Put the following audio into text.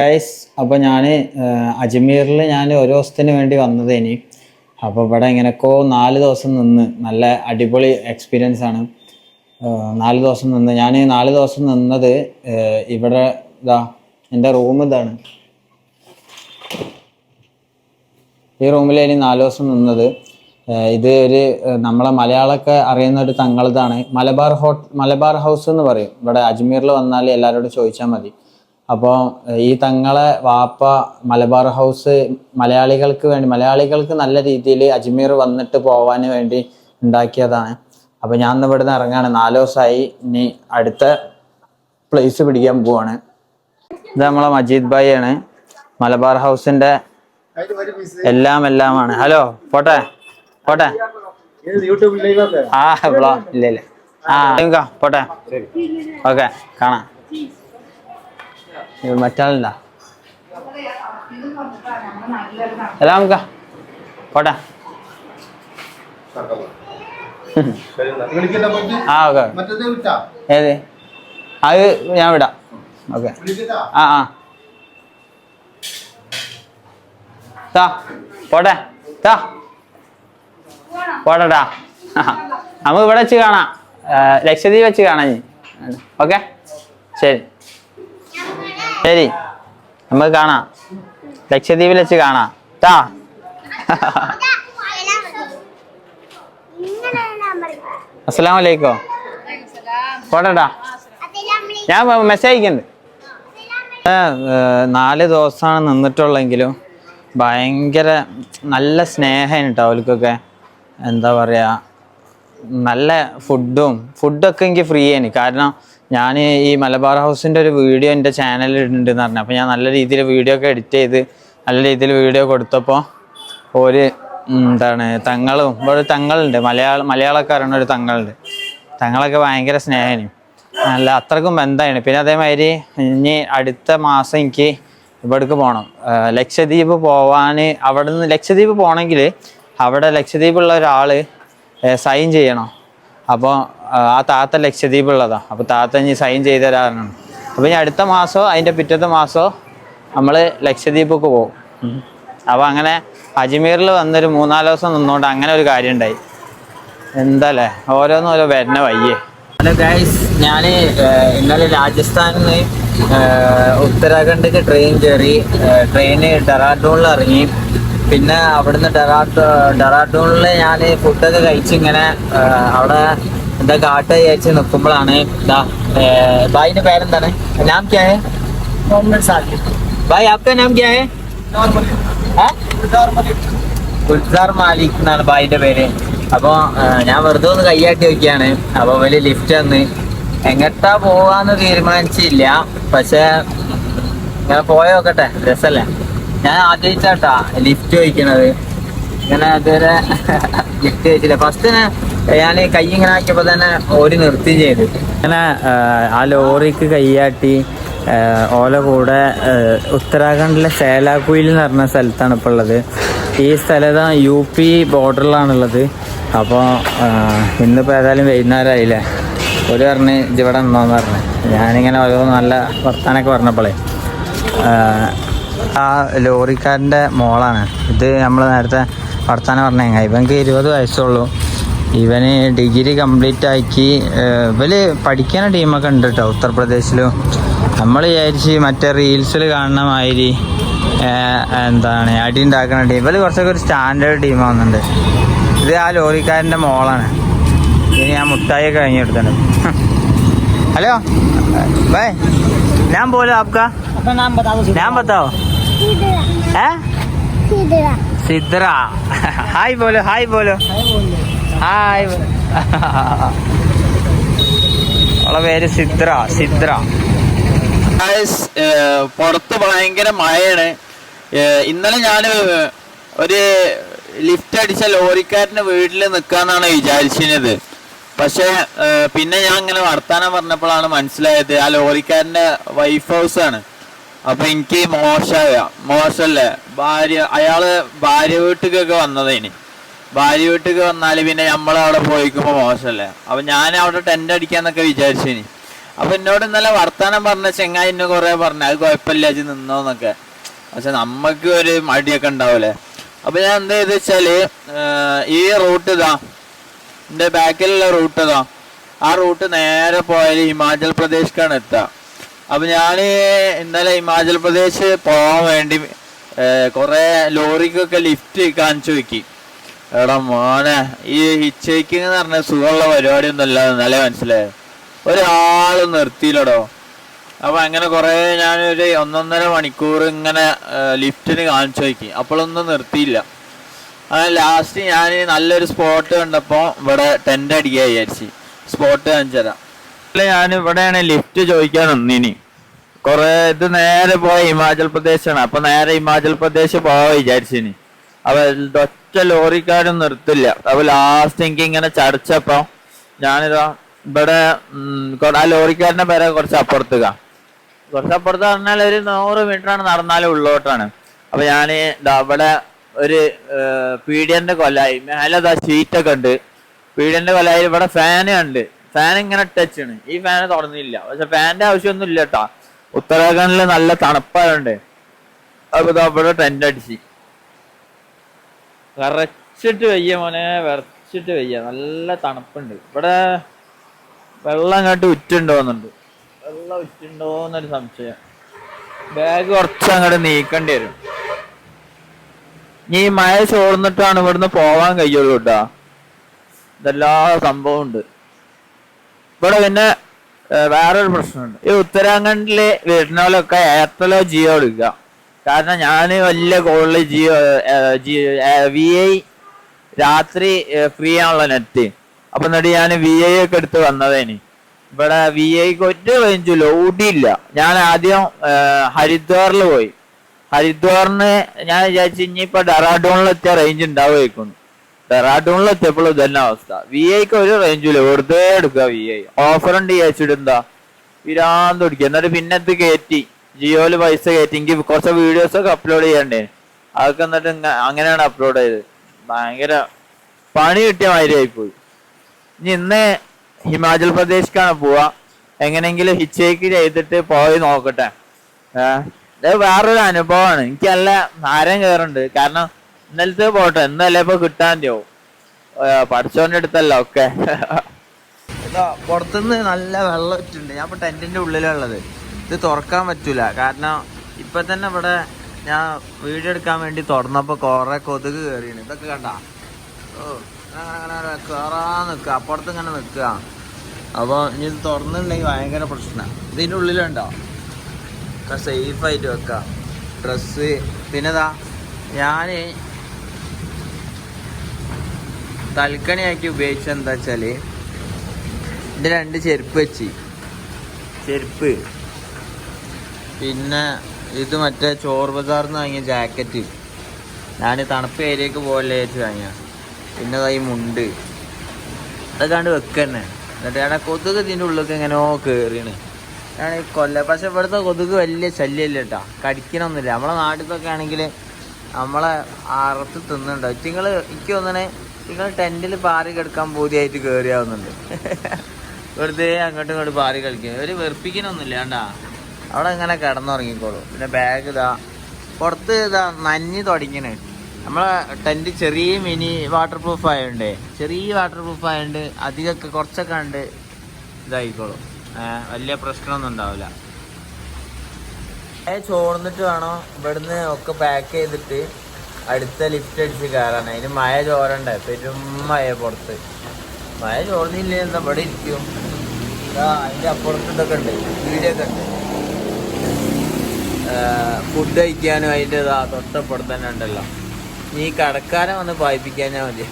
Guys അപ്പോൾ ഞാൻ അജ്മീറിൽ ഞാൻ ഒരു ദിവസത്തിന് വേണ്ടി വന്നത് ഇനി. അപ്പോൾ ഇവിടെ ഇങ്ങനെയൊക്കെ നാല് ദിവസം നിന്ന് നല്ല അടിപൊളി എക്സ്പീരിയൻസ് ആണ്. നാല് ദിവസം നിന്ന്. ഞാൻ നാല് ദിവസം നിന്നത് ഇവിടെ ഇതാ എന്റെ റൂം ഇതാണ്. ഈ റൂമിലാണ് നാല് ദിവസം നിന്നത് ഇത് ഒരു നമ്മളെ മലയാളമൊക്കെ അറിയുന്ന ഒരു തങ്ങളതാണ്. മലബാർ ഹോട്ട് മലബാർ ഹൗസ് എന്ന് പറയും. ഇവിടെ അജ്മീറിൽ വന്നാൽ എല്ലാവരോടും ചോദിച്ചാൽ മതി. അപ്പോൾ ഈ തങ്ങളെ വാപ്പ മലബാർ ഹൗസ് മലയാളികൾക്ക് വേണ്ടി മലയാളികൾക്ക് നല്ല രീതിയിൽ അജ്മീർ വന്നിട്ട് പോവാൻ വേണ്ടി ഉണ്ടാക്കിയതാണ്. അപ്പോൾ ഞാൻ ഇന്ന് ഇവിടുന്ന് ഇറങ്ങാണ്. നാല് ദിവസമായി ഇനി അടുത്ത പ്ലേസ് പിടിക്കാൻ പോവാണ്. ഇത് നമ്മളെ മജീദ് ഭായി ആണ്. മലബാർ ഹൗസിന്റെ എല്ലാം എല്ലാമാണ്. ഹലോ പോട്ടെ പോട്ടെ. ആ ഇല്ല ഇല്ല. ആ പോട്ടെ. ഓക്കെ കാണാം. മറ്റാളുണ്ടാ എല്ലാം നമുക്ക് പോട്ടെ. ആ ഓക്കെ. മറ്റേത് വിട്ടാ ഏത്? അത് ഞാൻ വിടാം. ഓക്കെ. വിളിക്കട്ടാ? ആ ആ. താ പോട്ടെ. താ പോട്ടെടാ. നമുക്ക് ഇവിടെ വെച്ച് കാണാം. ലക്ഷദ്വീപ് വെച്ച് കാണാം ഓക്കെ? ശരി. ശരി. നമുക്ക് കാണാം. ലക്ഷദ്വീപിൽ വെച്ച് കാണാം. ടാ അസ്സലാം വലൈക്കോ പോട്ടെടാ. ഞാൻ മെസ്സേജ് അയക്കുന്നുണ്ട് നാല് ദിവസമാണ് നിന്നിട്ടുള്ളെങ്കിലും ഭയങ്കര നല്ല സ്നേഹമാണ് കേട്ടോ അവർക്കൊക്കെ എന്താ പറയുക നല്ല ഫുഡും ഫുഡൊക്കെ എനിക്ക് ഫ്രീ ആണ് കാരണം ഞാൻ ഈ മലബാർ ഹൗസിന്റെ ഒരു വീഡിയോ എന്റെ ചാനലിൽ ഉണ്ടെന്ന് പറഞ്ഞു. അപ്പോൾ ഞാൻ നല്ല രീതിയിൽ വീഡിയോ ഒക്കെ എഡിറ്റ് ചെയ്ത് നല്ല രീതിയിൽ വീഡിയോ കൊടുത്തപ്പോൾ ഒരു എന്താണ് തങ്ങളും ഇവിടെ തങ്ങളുണ്ട്. മലയാള മലയാളക്കാരാണ് ഒരു തങ്ങളുണ്ട്. തങ്ങളൊക്കെ ഭയങ്കര സ്നേഹമാണ് നല്ല അത്രക്കും ബന്ധമാണ് പിന്നെ അതേമാതിരി ഇനി അടുത്ത മാസം എനിക്ക് ഇവിടേക്ക് പോകണം ലക്ഷദ്വീപ് പോവാൻ അവിടെ നിന്ന് ലക്ഷദ്വീപ് പോകണമെങ്കിൽ അവിടെ ലക്ഷദ്വീപുള്ള ഒരാൾ സൈൻ ചെയ്യണം. അപ്പോൾ ആ താത്ത ലക്ഷദ്വീപ് ഉള്ളതാണ് അപ്പോൾ താത്ത ഇനി സൈൻ ചെയ്ത് തരാറാണ് അപ്പോൾ ഇനി അടുത്ത മാസമോ അതിന്റെ പിറ്റത്തെ മാസമോ നമ്മൾ ലക്ഷദ്വീപൊക്കെ പോകും. അപ്പോൾ അങ്ങനെ അജ്മീറിൽ വന്നൊരു മൂന്നാൽ ദിവസം നിന്നുകൊണ്ട് അങ്ങനെ ഒരു കാര്യം ഉണ്ടായി എന്താല്ലേ? ഓരോന്നും ഓരോ വരണ വയ്യേ ഹലോ ഗൈസ് ഞാൻ ഇന്നലെ രാജസ്ഥാനിൽ നിന്ന് ഉത്തരാഖണ്ഡിൽ ട്രെയിൻ കയറി ട്രെയിന് ഡെറാഡൂണിൽ ഇറങ്ങി. പിന്നെ അവിടുന്ന് ഡെറാട്ടൂ ഡെറാട്ടൂണിൽ ഞാൻ ഫുഡൊക്കെ കഴിച്ച് ഇങ്ങനെ അവിടെ എന്താ കാട്ട് കഴിച്ച് നിൽക്കുമ്പോഴാണ് ഇതാ ഭായിന്റെ പേരെന്താണ്? നാം ക്യാ ഹെ? ഭായ് ആപ്കാ നാം ക്യാ ഗുൽസാർ മാലിക്. എന്നാണ് ഭായിന്റെ പേര്. അപ്പോൾ ഞാൻ വെറുതെ ഒന്ന് കൈയാട്ടി നോക്കിയാണ്. അപ്പോൾ വലിയ ലിഫ്റ്റ് വന്ന് എങ്ങട്ടാ പോവാന്ന് തീരുമാനിച്ചില്ല. പക്ഷെ ഇങ്ങനെ പോയോക്കട്ടെ രസല്ലേ? ഞാൻ ആദ്യമായിട്ടാട്ടാ ലിഫ്റ്റ് ചോദിക്കണത്. ഇങ്ങനെ അതുവരെ ലിഫ്റ്റ് ചോദിച്ചില്ല. ഫസ്റ്റ് ഞാൻ കൈ ഇങ്ങനെ ആക്കിയപ്പോ തന്നെ ഓരി നിർത്തി ചെയ്തു. അങ്ങനെ ആ, ലോറിക്ക് കൈയാട്ടി ഓല കൂടെ ഉത്തരാഖണ്ഡിലെ സേലാക്കുയിൽ എന്ന് പറഞ്ഞ സ്ഥലത്താണ് ഇപ്പോൾ ഉള്ളത്. ഈ സ്ഥലത്ത് യു പി ബോർഡറിലാണുള്ളത്. അപ്പോൾ ഇന്നിപ്പോൾ ഏതായാലും വൈകുന്നേരമായില്ലേ ഒരു പറഞ്ഞ് ഇവിടെ ഉണ്ടോയെന്ന് പറഞ്ഞു. ഞാനിങ്ങനെ ഓരോ നല്ല വർത്താനൊക്കെ പറഞ്ഞപ്പോളേ ആ, ലോറിക്കാരന്റെ മോളാണ്. ഇത് നമ്മൾ നേരത്തെ വർത്താനം പറഞ്ഞ ഇവൻക്ക് ഇരുപത് വയസ്സുള്ളൂ. ഇവന് ഡിഗ്രി കംപ്ലീറ്റ് ആക്കി ഇവർ പഠിക്കുന്ന ടീമൊക്കെ ഉണ്ട് കേട്ടോ ഉത്തർപ്രദേശിലും. നമ്മൾ വിചാരിച്ച് മറ്റേ റീൽസിൽ കാണുന്ന മാതിരി എന്താണ് അടി ഉണ്ടാക്കുന്ന ടീം. ഇവർ കുറച്ചൊക്കെ ഒരു സ്റ്റാൻഡേർഡ് ടീം ആവുന്നുണ്ട്. ഇത് ആ ലോറിക്കാരന്റെ മോളാണ്. ഇനി ഞാൻ മുട്ടായി കഴിഞ്ഞെടുത്തിട്ടുണ്ട് ഹലോ ബൈ. ഞാൻ പോലും ആപ്കാ. अपना नाम बता दो नाम बताओ है सिद्रा हाय बोलो हाय बोलो ഹായ് അവളെ പേര് സിദ്ര സിദ്ര പുറത്ത് ഭയങ്കര മഴയാണ് ഏഹ് ഇന്നലെ ഞാൻ ഒരു ലിഫ്റ്റ് അടിച്ച ലോറിക്കാരന്റെ വീട്ടിൽ നിൽക്കാന്നാണ് വിചാരിച്ചിരുന്നത് പക്ഷെ ഏഹ് പിന്നെ ഞാൻ ഇങ്ങനെ വർത്താനം പറഞ്ഞപ്പോഴാണ് മനസ്സിലായത് ആ ലോറിക്കാരന്റെ വൈഫ് ഹൗസ് ആണ് അപ്പൊ എനിക്ക് മോശമായ മോശമല്ലേ ഭാര്യ അയാൾ ഭാര്യ വീട്ടിലേക്കൊക്കെ വന്നതേനി ഭാര്യ വീട്ടിലേക്ക് വന്നാൽ പിന്നെ നമ്മളവിടെ പോയിക്കുമ്പോൾ മോശമല്ലേ അപ്പൊ ഞാൻ അവിടെ ടെന്റ് അടിക്കാന്നൊക്കെ വിചാരിച്ചേനി. അപ്പൊ എന്നോട് ഇന്നലെ വർത്താനം പറഞ്ഞ ചെങ്ങായി എന്നെ കൊറേ പറഞ്ഞു അത് കുഴപ്പമില്ല അച്ഛൻ നിന്നോന്നൊക്കെ. പക്ഷെ നമ്മക്ക് ഒരു മടിയൊക്കെ ഉണ്ടാവൂലേ? അപ്പൊ ഞാൻ എന്താ ചെയ്ത് വെച്ചാൽ ഈ റൂട്ട് ഇതാ എന്റെ ബാക്കിലുള്ള റൂട്ട് ഇതാ ആ റൂട്ട് നേരെ പോയാൽ ഹിമാചൽ പ്രദേശിക്കാണ് എത്തുക അപ്പൊ ഞാൻ ഇന്നലെ ഹിമാചൽ പ്രദേശ് പോകാൻ വേണ്ടി കുറെ ലോറിക്കൊക്കെ ലിഫ്റ്റ് കാണിച്ചു വെക്കി എടാ മോനെ ഈ ഹിച്ചേക്കിങ് എന്ന് പറഞ്ഞ സുഖമുള്ള പരിപാടി ഒന്നുമല്ല ഇന്നലെ മനസ്സിലായത് ഒരാളും നിർത്തിയില്ലടോ. അപ്പൊ അങ്ങനെ കുറെ ഞാനൊരു ഒന്നൊന്നര മണിക്കൂർ ഇങ്ങനെ ലിഫ്റ്റിന് കാണിച്ചു നോക്കി. അപ്പോഴൊന്നും നിർത്തിയില്ല. അങ്ങനെ ലാസ്റ്റ് ഞാൻ നല്ലൊരു സ്പോട്ട് കണ്ടപ്പോൾ ഇവിടെ ടെന്റ് അടിക്കുക വിചാരിച്ച്. സ്പോട്ട് കാണിച്ചു തരാം. ഞാൻ ഇവിടെയാണ് ലിഫ്റ്റ് ചോദിക്കാൻ നിന്നിനി കൊറേ ഇത് നേരെ പോയ ഹിമാചൽ പ്രദേശാണ്. അപ്പൊ നേരെ ഹിമാചൽ പ്രദേശ് പോവാ വിചാരിച്ചിനി. അപ്പൊ ഒറ്റ ലോറിക്കാരും നിർത്തില്ല. അപ്പൊ ലാസ്റ്റ് എനിക്ക് ഇങ്ങനെ ചടച്ചപ്പോ ഞാനിതാ ഇവിടെ ആ ലോറിക്കാരന്റെ പേരെ കുറച്ച് അപ്പുറത്തുക. കുറച്ച് അപ്പുറത്ത് പറഞ്ഞാൽ ഒരു നൂറ് മീറ്റർ ആണ് നടന്നാലും ഉള്ളോട്ടാണ്. അപ്പൊ ഞാൻ അവിടെ ഒരു പീഡിയന്റെ കൊലായി. മേലെ സീറ്റൊക്കെ ഉണ്ട്. പീഡിയന്റെ കൊലായി. ഇവിടെ ഫാന് ഉണ്ട്. ഫാൻ ഇങ്ങനെ ടച്ച് ആണ് ഈ ഫാൻ തുറന്നില്ല. പക്ഷെ ഫാനിന്റെ ആവശ്യമൊന്നും ഇല്ല കേട്ടാ ഉത്തരാഖണ്ഡിൽ നല്ല തണുപ്പായതുകൊണ്ട് അപ്പൊ ഇവിടെ ടെന്റ് അടിച്ച്. വിറച്ചിട്ട് വയ്യ മോനെ വിറച്ചിട്ട് വയ്യ. നല്ല തണുപ്പുണ്ട്. ഇവിടെ വെള്ളം അങ്ങോട്ട് ഉറ്റുണ്ടോന്നുണ്ട്. വെള്ളം ഉറ്റുണ്ടോന്നൊരു സംശയം. ബാഗ് കുറച്ച് അങ്ങോട്ട് നീക്കേണ്ടി വരും. ഈ മഴ ചോർന്നിട്ടാണ് ഇവിടുന്ന് പോവാൻ കഴിയുള്ളൂ ഇതെല്ലാ സംഭവം ഉണ്ട്. ഇവിടെ പിന്നെ വേറൊരു പ്രശ്നമുണ്ട്. ഈ ഉത്തരാഖണ്ഡിൽ വരുന്നവരൊക്കെ എയർടെലോ ജിയോ എടുക്കുക. കാരണം ഞാൻ വലിയ കോളിൽ ജിയോ വി ഐ രാത്രി ഫ്രീ ആണല്ലോ നെറ്റ് അപ്പൊ എന്നിട്ട് ഞാൻ വി ഐ ഒക്കെ എടുത്ത് വന്നതേനി. ഇവിടെ വി ഐക്ക് ഒറ്റ റേഞ്ചില്ല ഓടിയില്ല. ഞാൻ ആദ്യം ഹരിദ്വാറിൽ പോയി. ഹരിദ്വാറിന് ഞാൻ വിചാരിച്ചു ഇനിയിപ്പോ ഡെറാഡൂണിലെത്തിയ റേഞ്ച് ഉണ്ടാവുമായിരിക്കും ഡെറാഡൂണിൽ എത്തിയപ്പോൾ ഇതന്നെ അവസ്ഥ. വി ഐക്ക് ഒരു റേഞ്ചില്ല വെറുതെ എടുക്കുക വി ഐ ഓഫർ ഉണ്ട് വിചാരിച്ചിട്ട് എന്താ? പിരാന്ത് പിടിക്കുക എന്നിട്ട് പിന്നെ ഇത് കയറ്റി ജിയോയിൽ പൈസ കയറ്റി എനിക്ക് കുറച്ച് വീഡിയോസ് ഒക്കെ അപ്ലോഡ് ചെയ്യണ്ടേ അതൊക്കെ എന്നിട്ട് അങ്ങനെയാണ് അപ്ലോഡ് ചെയ്തത്. ഭയങ്കര പണി കിട്ടിയ മാതിരി ആയിപ്പോയി. ഇനി ഇന്ന് ഹിമാചൽ പ്രദേശിക്കാണ് പോവാ. എങ്ങനെങ്കിലും ഹിച്ചേക്ക് ചെയ്തിട്ട് പോയി നോക്കട്ടെ. ഇത് വേറൊരു അനുഭവമാണ്. എനിക്ക് നല്ല നാരം കയറുണ്ട്. കാരണം ഇന്നലത്തെ പോട്ടെ. ഇന്നല്ലേ ഇപ്പൊ കിട്ടാന്റെയോ പഠിച്ചോന്റെ അടുത്തല്ല ഒക്കെ. പുറത്തുനിന്ന് നല്ല വെള്ളം ഇട്ടിണ്ട് ഞാൻ ഇപ്പൊ ടെന്റിന്റെ ഉള്ളിലുള്ളത്. ഇത് തുറക്കാൻ പറ്റൂല. കാരണം ഇപ്പൊ തന്നെ ഇവിടെ ഞാൻ വീഡിയോ എടുക്കാൻ വേണ്ടി തുറന്നപ്പോ കൊറേ കൊതുക് കയറിയാണ് ഇതൊക്കെ കണ്ട? ഓ നിക്കുക അപ്പുറത്ത് ഇങ്ങനെ നിക്കുക അപ്പൊ ഇനി ഇത് തുറന്നിട്ടുണ്ടെങ്കിൽ ഭയങ്കര പ്രശ്നമാണ് ഇതിന്റെ ഉള്ളിലുണ്ടോ? സേഫ് ആയിട്ട് വെക്ക. ഡ്രസ്സ് പിന്നെതാ ഞാൻ തൽക്കണിയാക്കി ഉപയോഗിച്ചത് എന്താ വെച്ചാൽ എന്റെ രണ്ട് ചെരുപ്പ് വെച്ച്. ചെരുപ്പ്. പിന്നെ ഇത് മറ്റേ ചോർ ബസാറിന്ന് വാങ്ങിയ ജാക്കറ്റ്. ഞാൻ തണുപ്പ് ഏരിയക്ക് പോകല്ലേ വെച്ച് വാങ്ങിയ പിന്നെ അതായി ഈ മുണ്ട്. അതൊക്കെ കണ്ട് വെക്കന്നെ. എന്നിട്ട് ഞാൻ കൊതുക് ഇതിന്റെ ഉള്ളിലേക്ക് എങ്ങനെയോ കയറിയാണ് ഞാൻ ഈ കൊല്ല. പക്ഷെ ഇവിടുത്തെ കൊതുക് വലിയ ശല്യമില്ല കേട്ടോ. കടിക്കണമൊന്നുമില്ല നമ്മളെ നാട്ടിലൊക്കെ ആണെങ്കിൽ നമ്മളെ അറുത്ത് തിന്നുണ്ടോ ഇറ്റിങ്ങൾ എനിക്ക് തോന്നണേ നിങ്ങൾ ടെന്റിൽ പാറി കിടക്കാൻ പൂതിയായിട്ട് കയറിയാവുന്നുണ്ട് വെറുതെ അങ്ങോട്ടും ഇങ്ങോട്ടും പാറി കളിക്കും. ഒരു വെറുപ്പിക്കണമൊന്നുമില്ല കണ്ടാ? അവിടെ ഇങ്ങനെ കിടന്നുറങ്ങിക്കോളൂ. പിന്നെ ബാഗ് ഇതാ പുറത്ത് ഇതാ നഞ്ഞ് തുടങ്ങിയാണ് നമ്മളെ ടെന്റ് ചെറിയ മിനി വാട്ടർ പ്രൂഫ് ആയതുകൊണ്ട് ചെറിയ വാട്ടർ പ്രൂഫ് ആയതുകൊണ്ട് അധികമൊക്കെ കുറച്ചൊക്കെ ഉണ്ട് ഇതായിക്കോളും. വലിയ പ്രശ്നമൊന്നും ഉണ്ടാവില്ല. ചോർന്നിട്ട് വേണം ഇവിടുന്ന് ഒക്കെ പാക്ക് ചെയ്തിട്ട് അടുത്ത ലിഫ്റ്റ് അടിച്ച് കയറാൻ അതിന് മഴ ചോരണ്ടേ പെരും മഴ പുറത്ത്. മഴ ചോർന്നില്ലേ? എന്താ ഇവിടെ ഇരിക്കും? അതിന്റെ അതിന്റെ അപ്പുറത്ത് ഇതൊക്കെ ഉണ്ട്. വീടൊക്കെ ഉണ്ട്. ഫുഡ് കഴിക്കാനും അതിന്റെ തൊട്ടപ്പുറത്ത് തന്നെ ഉണ്ടല്ലോ. നീ കടക്കാരെ വന്ന് പായിപ്പിക്കാനാ മതി.